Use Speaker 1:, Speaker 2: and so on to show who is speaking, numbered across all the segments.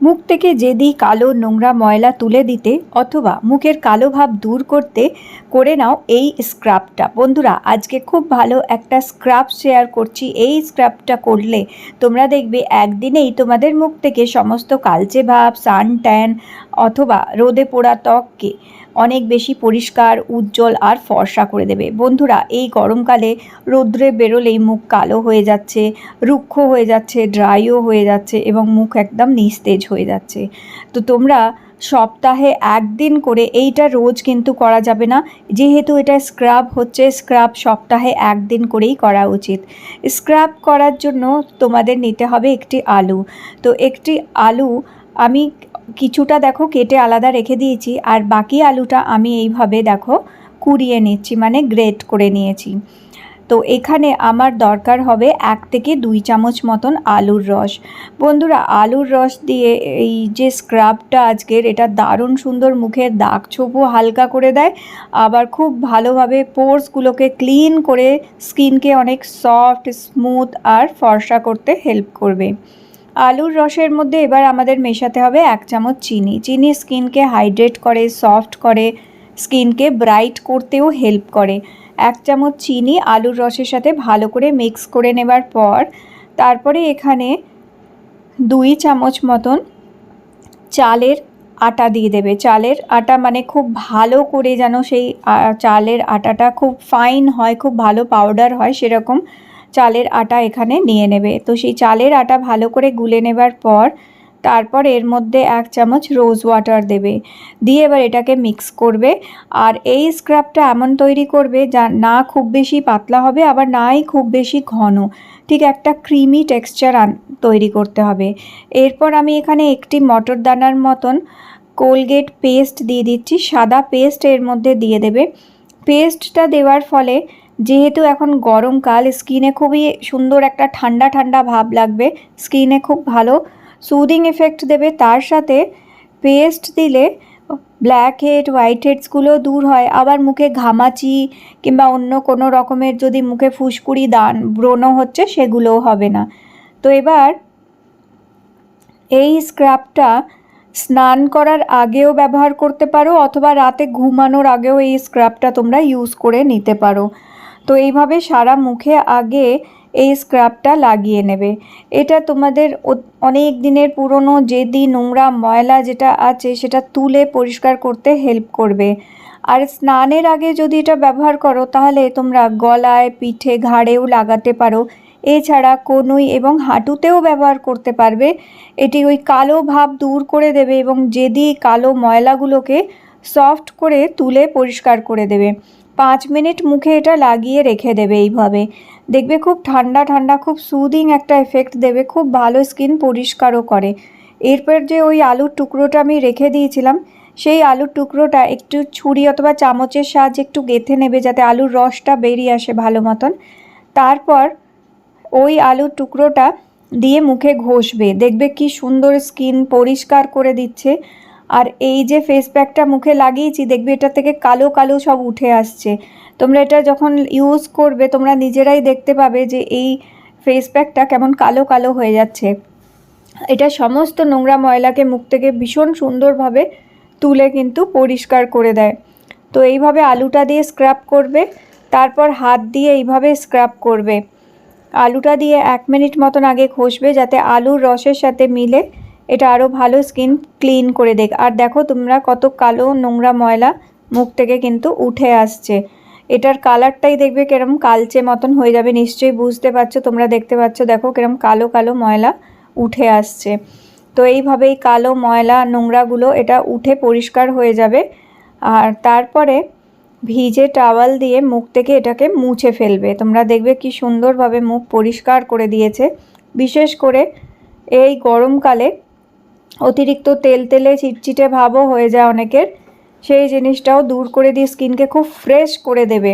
Speaker 1: মুখ থেকে যেদি কালো নোংরা ময়লা তুলে দিতে অথবা মুখের কালো ভাব দূর করতে করে নাও এই স্ক্রাবটা। বন্ধুরা, আজকে খুব ভালো একটা স্ক্রাব শেয়ার করছি। এই স্ক্রাবটা করলে তোমরা দেখবে একদিনেই তোমাদের মুখ থেকে সমস্ত কালচে ভাব সান ট্যান অথবা রোদে পোড়া ত্বককে অনেক বেশি পরিষ্কার, উজ্জ্বল আর ফর্সা করে দেবে। বন্ধুরা, এই গরমকালে রৌদ্রে বেরোলেই মুখ কালো হয়ে যাচ্ছে, রুক্ষ হয়ে যাচ্ছে, ড্রাইও হয়ে যাচ্ছে এবং মুখ একদম নিস্তেজ হয়ে যাচ্ছে। তো তোমরা সপ্তাহে একদিন করে এইটা রোজ কিন্তু করা যাবে না। যেহেতু এটা স্ক্রাব হচ্ছে, স্ক্রাব সপ্তাহে একদিন করেই করা উচিত। স্ক্রাব করার জন্য তোমাদের নিতে হবে একটি আলু। তো একটি আলু আমি কিছুটা দেখো কেটে আলাদা রেখে দিয়েছি, আর বাকি আলুটা আমি এইভাবে দেখো কুড়িয়ে নিচ্ছি মানে গ্রেট করে নিয়েছি। তো এখানে আমার দরকার হবে এক থেকে দুই চামচ মতন আলুর রস। বন্ধুরা, আলুর রস দিয়ে এই যে স্ক্রাবটা আজকের, এটা দারুণ সুন্দর মুখের দাগ ছোপও হালকা করে দেয়, আবার খুব ভালোভাবে পোর্সগুলোকে ক্লিন করে স্কিনকে অনেক সফট, স্মুথ আর ফর্সা করতে হেল্প করবে। আলুর রসের মধ্যে এবার আমাদের মেশাতে হবে এক চামচ চিনি। চিনি স্কিনকে হাইড্রেট করে, সফট করে, স্কিনকে ব্রাইট করতেও হেল্প করে। এক চামচ চিনি আলুর রসের সাথে ভালো করে মিক্স করে নেবার পর তারপরে এখানে দুই চামচ মতন চালের আটা দিয়ে দেবে। চালের আটা মানে খুব ভালো করে যেন সেই চালের আটাটা খুব ফাইন হয়, খুব ভালো পাউডার হয়, সেরকম চালের আটা এখানে নিয়ে নেবে। তো সেই চালের আটা ভালো করে গুলে নেবার পর তারপর এর মধ্যে এক চামচ রোজ ওয়াটার দেবে। দিয়ে এবার এটাকে মিক্স করবে। আর এই স্ক্রাবটা এমন তৈরি করবে যা না খুব বেশি পাতলা হবে, আবার নাই খুব বেশি ঘন। ঠিক একটা ক্রিমি টেক্সচার তৈরি করতে হবে। এরপর আমি এখানে একটি মটর দানার মতন কোলগেট পেস্ট দিয়ে দিচ্ছি। সাদা পেস্ট এর মধ্যে দিয়ে দেবে। পেস্টটা দেওয়ার ফলে যেহেতু এখন গরমকাল স্কিনে খুবই সুন্দর একটা ঠান্ডা ঠান্ডা ভাব লাগবে স্কিনে খুব ভালো সুদিং এফেক্ট দেবে। তার সাথে পেস্ট দিলে ব্ল্যাক হেড হোয়াইট হেডসগুলো দূর হয়। আবার মুখে ঘামাচি কিংবা অন্য কোনো রকমের যদি মুখে ফুসকুড়ি দান, ব্রণ হচ্ছে সেগুলোও হবে না। তো এবার এই স্ক্রাবটা স্নান করার আগেও ব্যবহার করতে পারো, অথবা রাতে ঘুমানোর আগেও এই স্ক্রাবটা তোমরা ইউজ করে নিতে পারো। তো এইভাবে সারা মুখে আগে এই স্ক্রাবটা লাগিয়ে নেবে। এটা তোমাদের অনেক দিনের পুরনো যেদি নোংরা ময়লা যেটা আছে, সেটা তুলে পরিষ্কার করতে হেল্প করবে। আর স্নানের আগে যদি এটা ব্যবহার করো, তাহলে তোমরা গলায়, পিঠে, ঘাড়েও লাগাতে পারো। এছাড়া কনুই এবং হাঁটুতেও ব্যবহার করতে পারবে। এটি ওই কালো ভাব দূর করে দেবে এবং যেদি কালো ময়লাগুলোকে সফট করে তুলে পরিষ্কার করে দেবে। পাঁচ মিনিট মুখে এটা লাগিয়ে রেখে দেবে এইভাবে। দেখবে খুব ঠান্ডা ঠান্ডা, খুব সুদিং একটা এফেক্ট দেবে, খুব ভালো স্কিন পরিষ্কারও করে। এরপর যে ওই আলুর টুকরোটা আমি রেখে দিয়েছিলাম, সেই আলুর টুকরোটা একটু ছুরি অথবা চামচের সাহায্যে একটু গেথে নেবে যাতে আলুর রসটা বেরিয়ে আসে ভালো মতন। তারপর ওই আলুর টুকরোটা দিয়ে মুখে ঘষবে। দেখবে কি সুন্দর স্কিন পরিষ্কার করে দিচ্ছে। আর এই যে ফেস প্যাকটা মুখে লাগিয়েছি, দেখবে এটা থেকে কালো কালো সব উঠে আসছে। তোমরা এটা যখন ইউজ করবে, তোমরা নিজেরাই দেখতে পাবে যে এই ফেস প্যাকটা কেমন কালো কালো হয়ে যাচ্ছে। এটা সমস্ত নোংরা ময়লাকে মুখ থেকে ভীষণ সুন্দরভাবে তুলে কিন্তু পরিষ্কার করে দেয়। তো এইভাবে আলুটা দিয়ে স্ক্রাব করবে, তারপর হাত দিয়ে এইভাবে স্ক্রাব করবে। আলুটা দিয়ে এক মিনিট মতন আগে ঘষবে, যাতে আলুর রসের সাথে মিলে এটা আরও ভালো স্কিন ক্লিন করে দেখ। আর দেখো তোমরা কত কালো নোংরা ময়লা মুখ থেকে কিন্তু উঠে আসছে। এটার কালারটাই দেখবে কিরম কালচে মতন হয়ে যাবে। নিশ্চয়ই বুঝতে পারছ, তোমরা দেখতে পাচ্ছ, দেখো কিরম কালো কালো ময়লা উঠে আসছে। তো এইভাবেই কালো ময়লা নোংরাগুলো এটা উঠে পরিষ্কার হয়ে যাবে। আর তারপরে ভিজে টাওয়াল দিয়ে মুখ থেকে এটাকে মুছে ফেলবে। তোমরা দেখবে কি সুন্দরভাবে মুখ পরিষ্কার করে দিয়েছে। বিশেষ করে এই গরমকালে অতিরিক্ত তেল তেলে চিটচিটে ভাবও হয়ে যায় অনেকের। সেই জিনিসটাও দূর করে দিয়ে স্কিনকে খুব ফ্রেশ করে দেবে।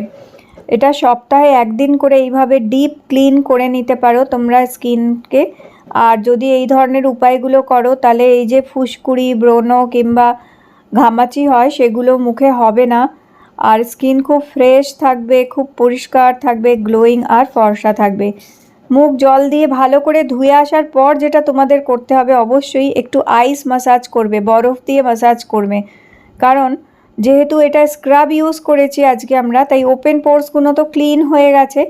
Speaker 1: এটা সপ্তাহে একদিন করে এইভাবে ডিপ ক্লিন করে নিতে পারো তোমরা স্কিনকে। আর যদি এই ধরনের উপায়গুলো করো, তাহলে এই যে ফুসকুড়ি, ব্রণ কিংবা ঘামাচি হয়, সেগুলো মুখে হবে না। আর স্কিন খুব ফ্রেশ থাকবে, খুব পরিষ্কার থাকবে, গ্লোয়িং আর ফর্সা থাকবে। মুখ জল দিয়ে ভালো করে ধুয়ে আসার পর যেটা তোমাদের করতে হবে অবশ্যই একটু আইস মাসাজ করবে, বরফ দিয়ে মাসাজ করবে। কারণ যেহেতু এটা স্ক্রাব ইউজ করেছি আজকে আমরা, তাই ওপেন পোর্সগুলো তো ক্লিন হয়ে গেছে।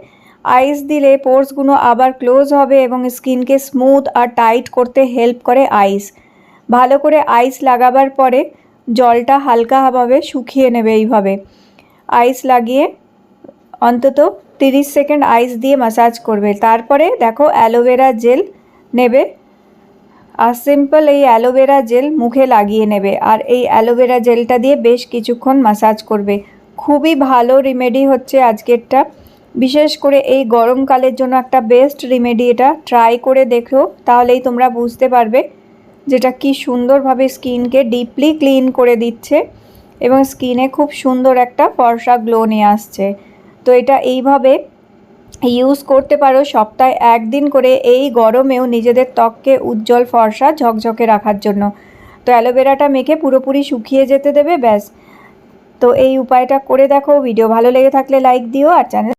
Speaker 1: আইস দিলে পোর্সগুলো আবার ক্লোজ হবে এবং স্কিনকে স্মুথ আর টাইট করতে হেল্প করে আইস ভালো করে আইস লাগাবার পরে জলটা হালকাভাবে শুকিয়ে নেবে এইভাবে। আইস লাগিয়ে অন্তত তিরিশ সেকেন্ড আইস দিয়ে মাসাজ করবে। তারপরে দেখো অ্যালোভেরা জেল নেবে। আর সিম্পল এই অ্যালোভেরা জেল মুখে লাগিয়ে নেবে। আর এই অ্যালোভেরা জেলটা দিয়ে বেশ কিছুক্ষণ মাসাজ করবে। খুবই ভালো রিমেডি হচ্ছে আজকেরটা। বিশেষ করে এই গরমকালের জন্য একটা বেস্ট রিমেডি এটা। ট্রাই করে দেখো, তাহলেই তোমরা বুঝতে পারবে যেটা কি সুন্দরভাবে স্কিনকে ডিপলি ক্লিন করে দিচ্ছে। এবং স্কিনে খুব সুন্দর একটা ফর্সা গ্লো নিয়ে আসছে। তো এটা এইভাবে ইউজ করতে পারো। সপ্তাহে একদিন করে এই গরমেও নিজেদের ত্বককে উজ্জ্বল ফর্সা ঝকঝকে রাখার জন্য। তো অ্যালোভেরাটা মেখে পুরোপুরি শুকিয়ে যেতে দেবে, ব্যাস। তো এই উপায়টা করে দেখো। ভিডিও ভালো লেগে থাকলে লাইক দিও আর চ্যানেল